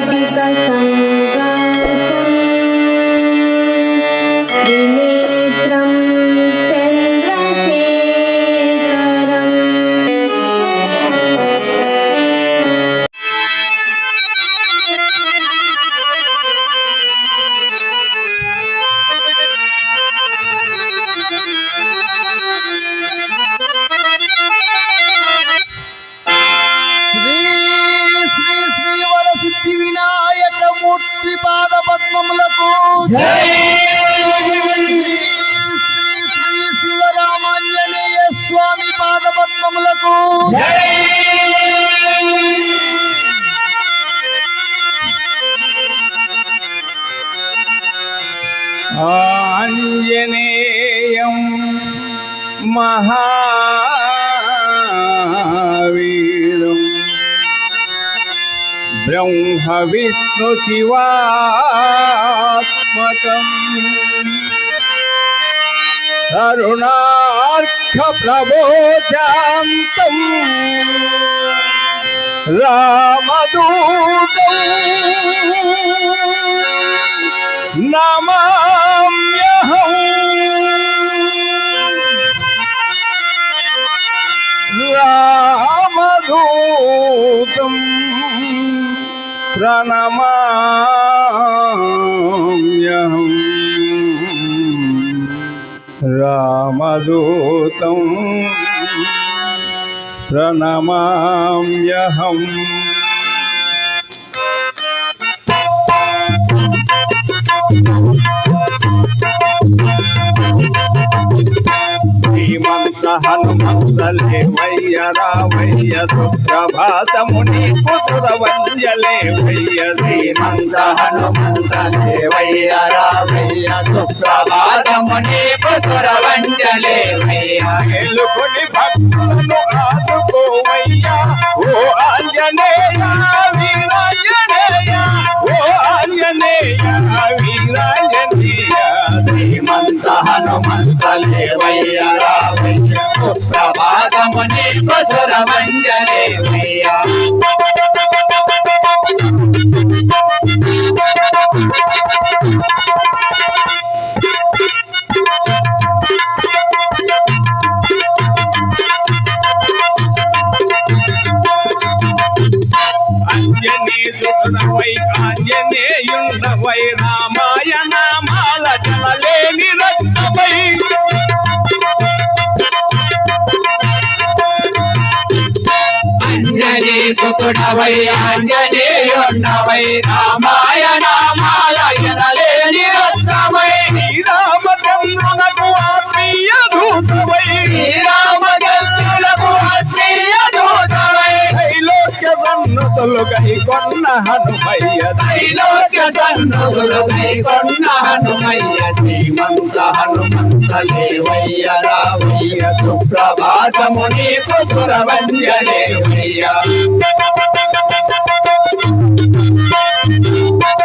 वाटिका નો શિવાત્મકમ કરુણાર્થ પ્રબોધાંતમ રામદૂત નમામ્યહમ રામદૂતમ ప్రణమామ్యహం రామదూతం ప్రణమామ్యహం you. హనుమంతలేవయ్య రామయ్య సుప్రభాతముని పుత్ర వంజలేవయ్య శ్రీమంత హనుమంత దేవయ్య రామయ్య సుప్రభాతముని పుసుర వంజలేవయ్య ఎలుకొని భక్తులను ఆదుకోవయ్యా ఓ ఆంజనేయ వీరాంజనేయ ఓ ఆంజనేయ వీరాంజనేయ శ్రీమంత హనుమంత రా రామయ్య సుప్రభాతముని అంజనీ సుతుడవై రామాయ నామాల మాలయనలేని రత్నమై శ్రీరామచంద్రునకు ఆత్మీయ దూతమై సన్నతులు గై కొన్న హనుమయ్య త్రైలోక్య సన్నుగులు కైకొన్న హనుమయ్య శ్రీమంత హనుమంత దేవయ్య రామయ్య సుప్రభాతముని పుసుర వంజలేవయ్య జాకిని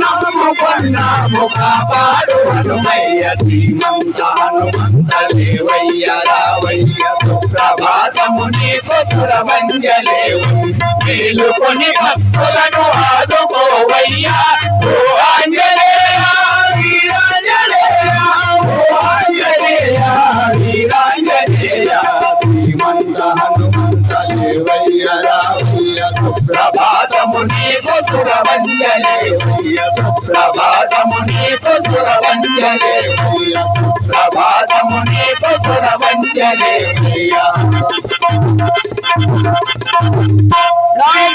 నమ్ముకున్నాము కాపాడు హనుమయ్య శ్రీమంత హనుమంత దేవయ్య రావయ్య సుప్రభాతము నీకు మేలుకొని భక్తులను ఆదుకోవయ్యా. సుప్రభాతము నీకు సురవంజలే. సుప్రభాతము నీకు సురవంజలే. సుప్రభాతము నీకు సురవంజలే. రామ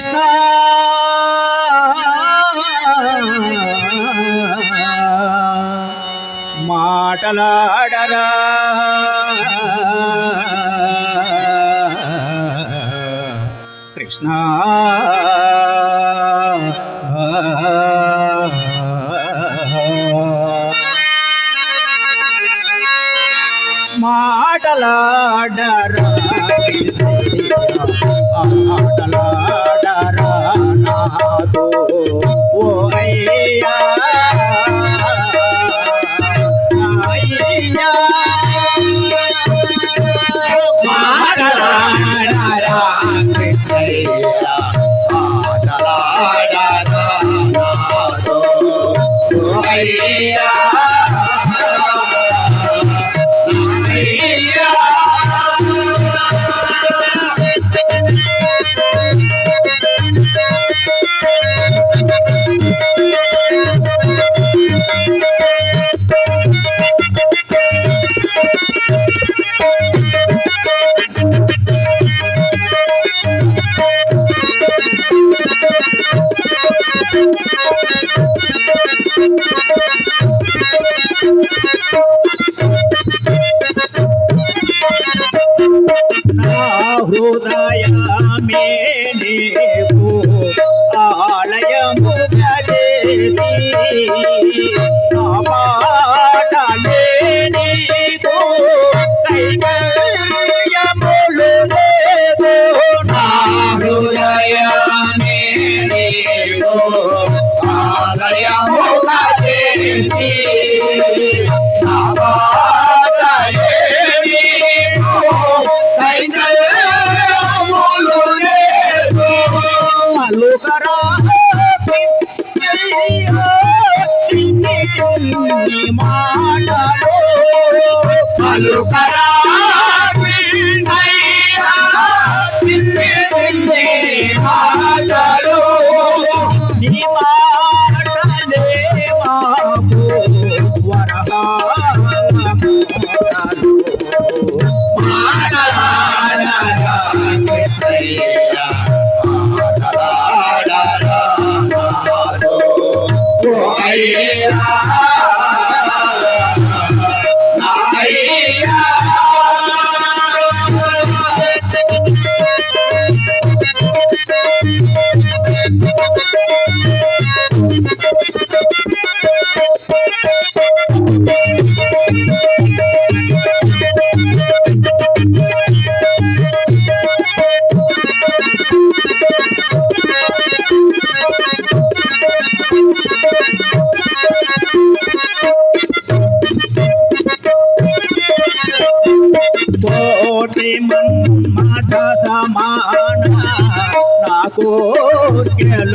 కృష్ణ. మాటలాడరా. కృష్ణ. Daríamos la গেল।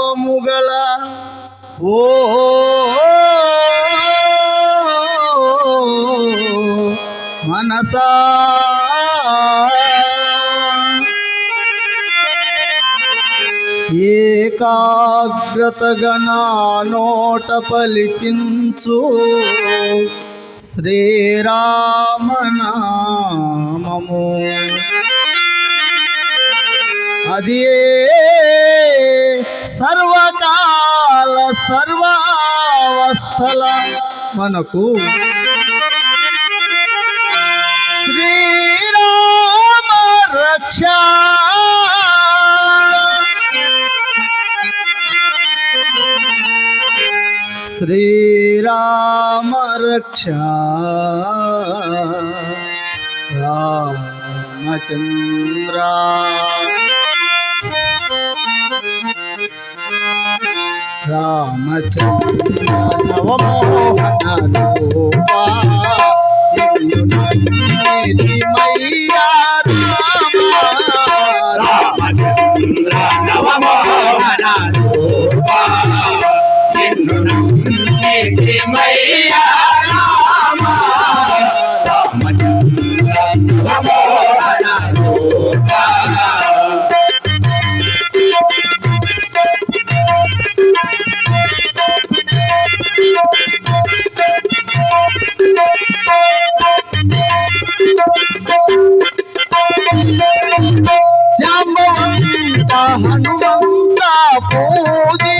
మంగళ. ఓహో మనసా. ఏకాగ్రతగా నా నోట పలికించు. శ్రీరామనామము. అది సర్వ సర్వావస్థల మనకు. శ్రీరామ రక్ష. శ్రీరామ రక్ష. రామచంద్రా. రామచంద్ర నవమోహన గోపా మయ్యా రామచంద్ర మయ్యా 南征大不义。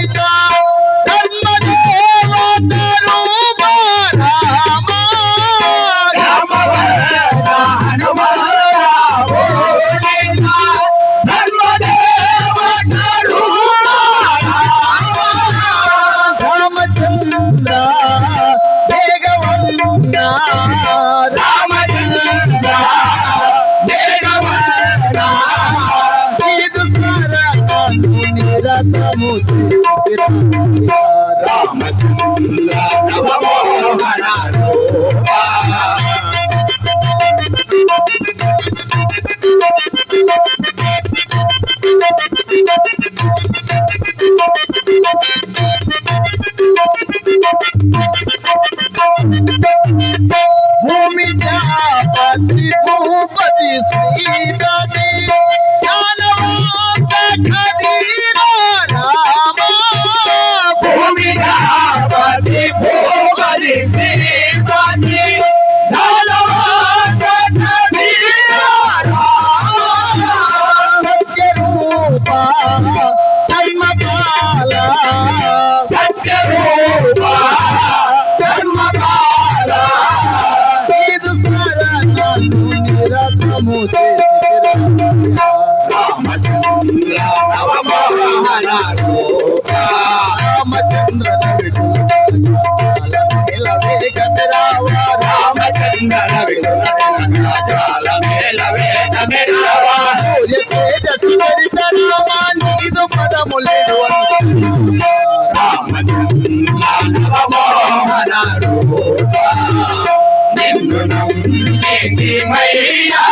నిన్ను నమ్మి మైయా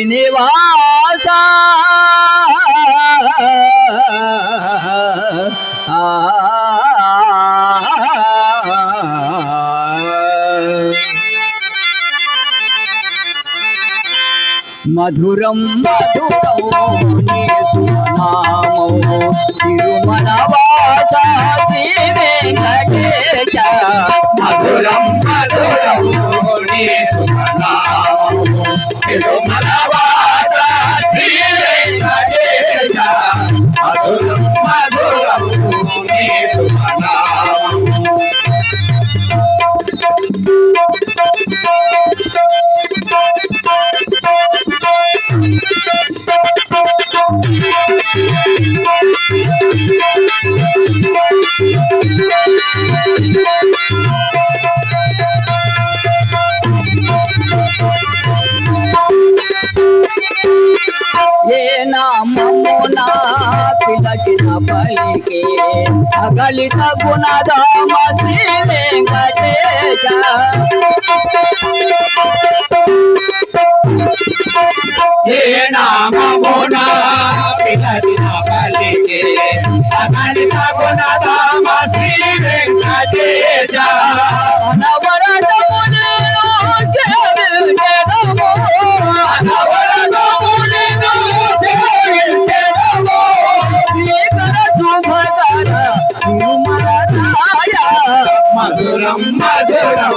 శ్రీనివాస. మధురం మధురమౌ తిరుమలవాస మధురం మధురం Malawa. ये नाम गुना पिलरी नामलिके। अनंत गुणधाम श्री वेंकटेश। మధురం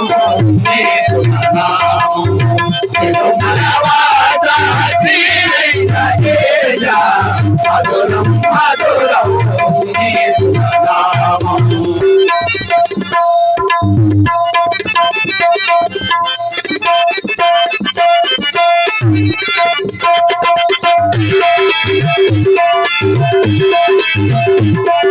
మధురం మధురం మధురం Thank you.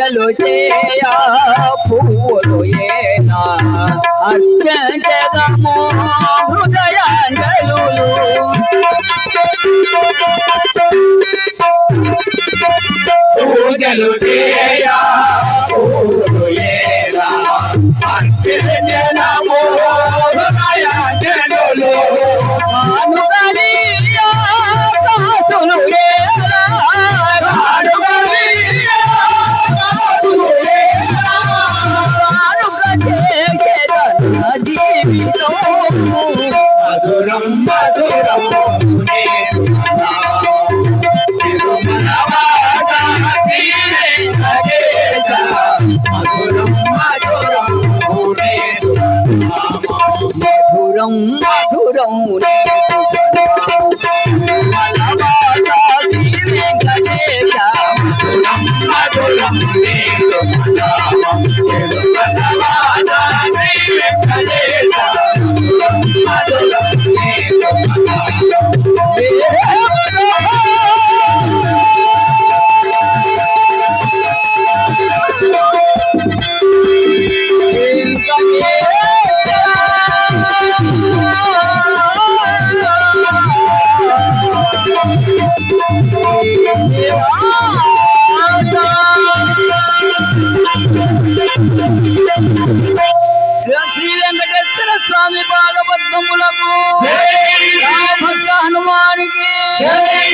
పూజలు చేయా పూలు ఏనా? అత్యంతము హృదయాంజలు పూజలు చేయా Yeah.